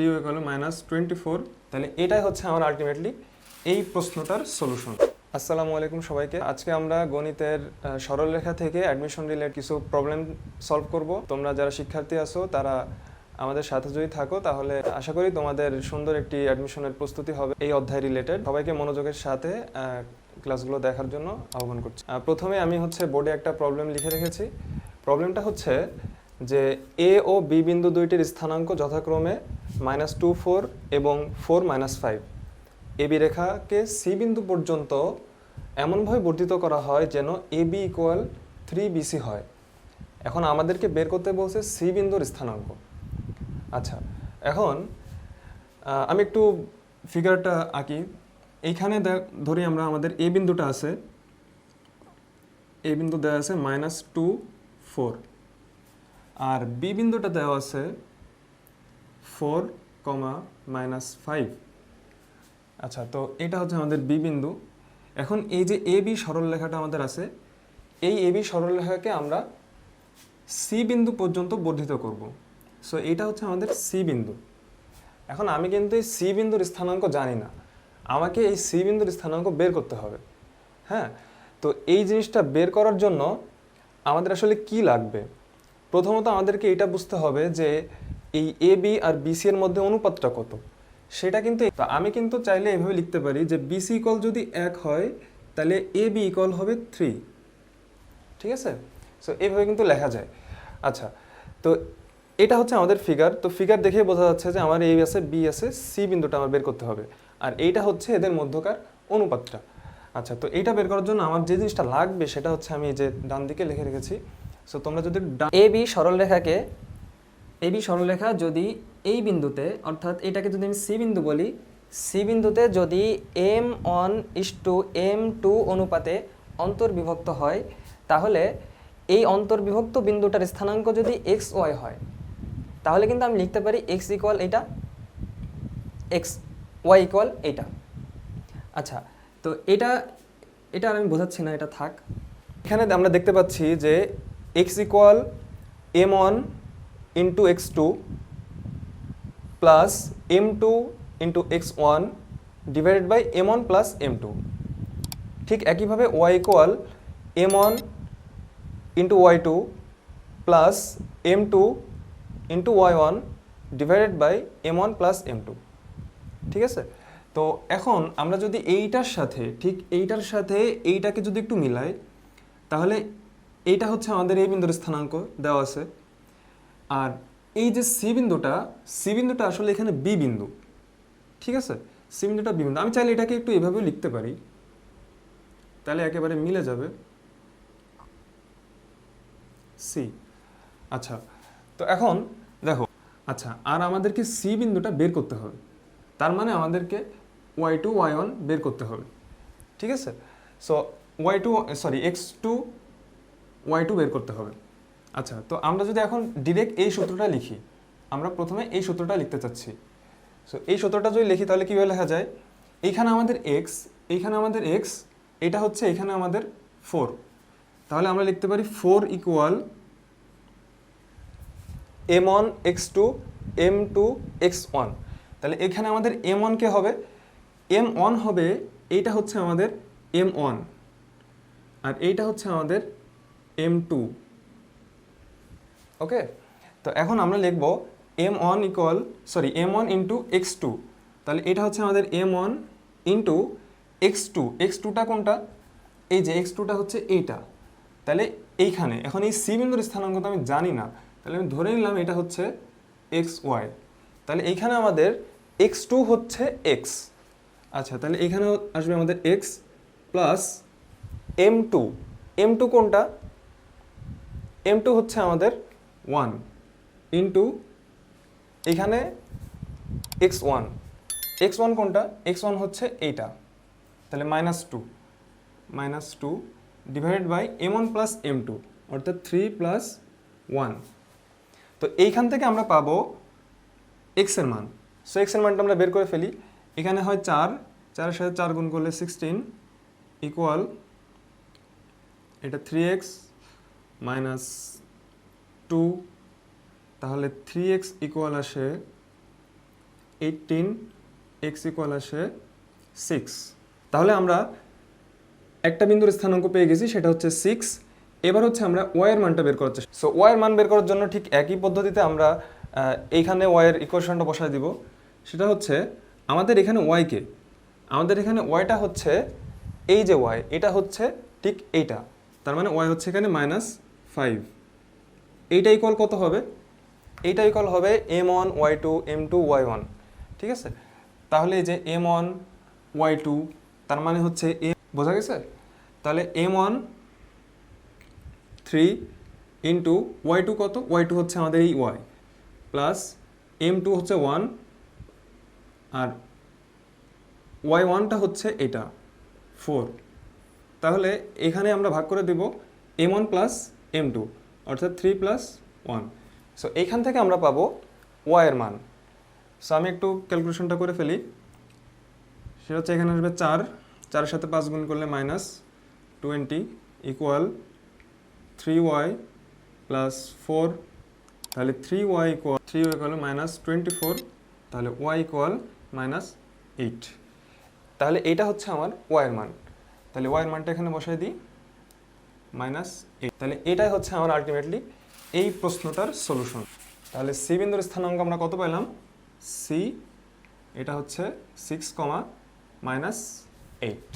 Three equal minus twenty four তাহলে এটাই হচ্ছে আমার আলটিমেটলি এই প্রশ্নটার সলিউশন আসসালামু আলাইকুম সবাইকে। আজকে আমরা গণিতের সরলরেখা থেকে অ্যাডমিশন রিলেটেড কিছু প্রবলেম সলভ করব। তোমরা যারা শিক্ষার্থী আছো, তারা আমাদের সাথে যদি থাকো, তাহলে আশা করি তোমাদের সুন্দর একটি অ্যাডমিশনের প্রস্তুতি হবে এই অধ্যায় রিলেটেড সবাইকে মনোযোগের সাথে ক্লাসগুলো দেখার জন্য আহ্বান করছি। প্রথমে আমি হচ্ছে বোর্ডে একটা প্রবলেম লিখে রেখেছি। প্রবলেমটা হচ্ছে যে এ ও বি বিন্দু দুইটির স্থানাঙ্ক যথাক্রমে মাইনাস টু ফোর এবং ফোর মাইনাস ফাইভ। এবি রেখাকে সি বিন্দু পর্যন্ত এমনভাবে বর্ধিত করা হয় যেন A B equal three BC হয়। এখন আমাদেরকে বের করতে বলছে সি বিন্দুর স্থানাঙ্ক। আচ্ছা এখন আমি একটু ফিগারটা আঁকি। এইখানে ধরি আমরা আমাদের এ বিন্দুটা আছে। এ বিন্দু দেওয়া আছে মাইনাস টু ফোর। আর বি বিন্দুটা দেওয়া আছে ফোর কমা মাইনাস ফাইভ। আচ্ছা তো এটা হচ্ছে আমাদের বি বিন্দু। এখন এই যে এ বি সরলরেখাটা আমাদের আছে, এই এ বি সরলরেখাকে আমরা সি বিন্দু পর্যন্ত বর্ধিত করব। সো এটা হচ্ছে আমাদের সি বিন্দু। এখন আমি কিন্তু এই সি বিন্দুর স্থানাঙ্ক জানি না। আমাকে এই সি বিন্দুর স্থানাঙ্ক বের করতে হবে। হ্যাঁ? তো এই জিনিসটা বের করার জন্য আমাদের আসলে কি লাগবে? প্রথমত আমাদেরকে এটা বুঝতে হবে যে এই এ বি আর বিসি এর মধ্যে অনুপাতটা কত? সেটা কিন্তু আমি কিন্তু চাইলে এভাবে লিখতে পারি যে বিসি ইকল যদি এক হয়, তাহলে এ বি ইকল হবে থ্রি ঠিক আছে? সো এইভাবে কিন্তু লেখা যায়। আচ্ছা তো এটা হচ্ছে আমাদের ফিগার তো ফিগার দেখে বোঝা যাচ্ছে যে আমার এই আছে বি আছে সি বিন্দুটা আমার বের করতে হবে। আর এইটা হচ্ছে এদের মধ্যকার অনুপাতটা। আচ্ছা তো এইটা বের করার জন্য আমার যে জিনিসটা লাগবে সেটা হচ্ছে আমি যে ডান দিকে লিখে রেখেছি। সো তোমরা যদি এ বি সরলরেখাকে এ বি সরলরেখা যদি এই বিন্দুতে, অর্থাৎ এটাকে যদি আমি সি বিন্দু বলি সি বিন্দুতে যদি M one is to M two অনুপাতে অন্তর্বিভক্ত হয়, তাহলে এই অন্তর্বিভক্ত বিন্দুটার স্থানাঙ্ক যদি এক্স ওয়াই হয়, তাহলে কিন্তু আমি লিখতে পারি এক্স ইকুয়াল এটা এক্স ওয়াই ইকুয়াল এইটা আচ্ছা তো এটা এটা আমি বোঝাচ্ছি না, এটা থাক। এখানে আমরা দেখতে পাচ্ছি যে x equal m one two into x one divided by m one plus m two ঠিক একইভাবে y equal m one into y two plus m two into y one divided by m one plus m two ঠিক আছে? তো এখন আমরা যদি এইটার সাথে, ঠিক এইটার সাথে এইটাকে যদি একটু মিলাই, তাহলে এইটা হচ্ছে আমাদের এই বিন্দুর স্থানাঙ্ক দেওয়া আছে। আর এই যে সি বিন্দুটা সি বিন্দুটা আসলে এখানে বি বিন্দু, ঠিক আছে? সি বিন্দুটা বি বিন্দু। আমি চাইলে এটাকে একটু এভাবেও লিখতে পারি। তাহলে একেবারে মিলে যাবে সি। আচ্ছা তো এখন দেখো আচ্ছা আর আমাদেরকে সি বিন্দুটা বের করতে হবে। তার মানে আমাদেরকে ওয়াই টু ওয়াই ওয়ান বের করতে হবে, ঠিক আছে? So y two sorry x two y two বের করতে হবে। আচ্ছা তো আমরা যদি এখন ডিরেক্ট এই সূত্রটা লিখি, আমরা প্রথমে এই সূত্রটা লিখতে চাচ্ছি। সো এই সূত্রটা যদি লিখি, তাহলে কীভাবে লেখা যায়? এইখানে আমাদের এক্স এইখানে আমাদের এক্স এটা হচ্ছে এখানে আমাদের ফোর তাহলে আমরা লিখতে পারি four equal m one x two m two x one তাহলে এখানে আমাদের এম ওয়ান কে হবে? এম ওয়ান হবে, এইটা হচ্ছে আমাদের এম ওয়ান আর এইটা হচ্ছে আমাদের এম টু ওকে তো এখন আমরা লিখব m one equal sorry m one into x two তাহলে এটা হচ্ছে আমাদের m one into x two x টুটা কোনটা? এই যে এক্স টুটা হচ্ছে এইটা। তাহলে এইখানে, এখন এই সি বিন্দুর স্থানাঙ্ক তো আমি জানি না। তাহলে আমি ধরে নিলাম এটা হচ্ছে এক্স ওয়াই তাহলে এইখানে আমাদের এক্স টু হচ্ছে এক্স আচ্ছা তাহলে এখানে আসবে আমাদের x plus m two m two কোনটা? এম টু হচ্ছে আমাদের ওয়ান ইন্টু এখানে এক্স ওয়ান এক্স ওয়ান কোনটা? এক্স ওয়ান হচ্ছে এইটা। তাহলে minus two minus two divided by m one plus m two অর্থাৎ থ্রি প্লাস ওয়ান তো এইখান থেকে আমরা পাবো এক্সের মান। সো এক্সের মানটা আমরা বের করে ফেলি। এখানে হয় চার। চারের সাথে চার গুণ করলে সিক্সটিন ইকুয়াল এটা থ্রি এক্স মাইনাস টু তাহলে থ্রি এক্স ইকুয়াল আসে এইটিন এক্স ইকুয়াল আসে সিক্স তাহলে আমরা একটা বিন্দুর স্থানাঙ্ক পেয়ে গেছি, সেটা হচ্ছে সিক্স এবার হচ্ছে আমরা ওয়াইয়ের মানটা বের করার চেষ্টা সো ওয়াইয়ের মান বের করার জন্য ঠিক একই পদ্ধতিতে আমরা এইখানে ওয়াইয়ের ইকুয়েশনটা বসায় দিব। সেটা হচ্ছে আমাদের এখানে ওয়াইকে আমাদের এখানে ওয়াইটা হচ্ছে এই যে ওয়াই এটা হচ্ছে ঠিক এইটা। তার মানে ওয়াই হচ্ছে এখানে মাইনাস ফাইভ এইটা ইকুয়াল কত হবে? এইটা ইকুয়াল হবে m one y two m two y one ঠিক আছে? তাহলে এই যে এম ওয়ান ওয়াই টু তার মানে হচ্ছে এ বোঝা গেছে? তাহলে m one three into y two কত? ওয়াই টু হচ্ছে আমাদের এই ওয়াই প্লাস এম টু হচ্ছে ওয়ান আর ওয়াই ওয়ানটা হচ্ছে এটা ফোর তাহলে এখানে আমরা ভাগ করে দেব m one plus m two অর্থাৎ থ্রি প্লাস ওয়ান সো এইখান থেকে আমরা পাবো ওয়াইয়ের মান। সো আমি একটু ক্যালকুলেশনটা করে ফেলি। সেটা হচ্ছে এখানে আসবে চার। চারের সাথে পাঁচ গুণ করলে minus twenty equal three y plus four তাহলে three y equal three y equal minus twenty four তাহলে ওয়াই ইকুয়াল মাইনাস এইট তাহলে এইটা হচ্ছে আমার ওয়াইয়ের মান। তাহলে ওয়াইয়ের মানটা এখানে বসাই দিই। মাইনাস এইট তাহলে এটাই হচ্ছে আমার আলটিমেটলি এই প্রশ্নটার সলিউশন তাহলে সি বিন্দুর স্থানাঙ্ক আমরা কত পেলাম সি এটা হচ্ছে সিক্স কমা মাইনাস এইট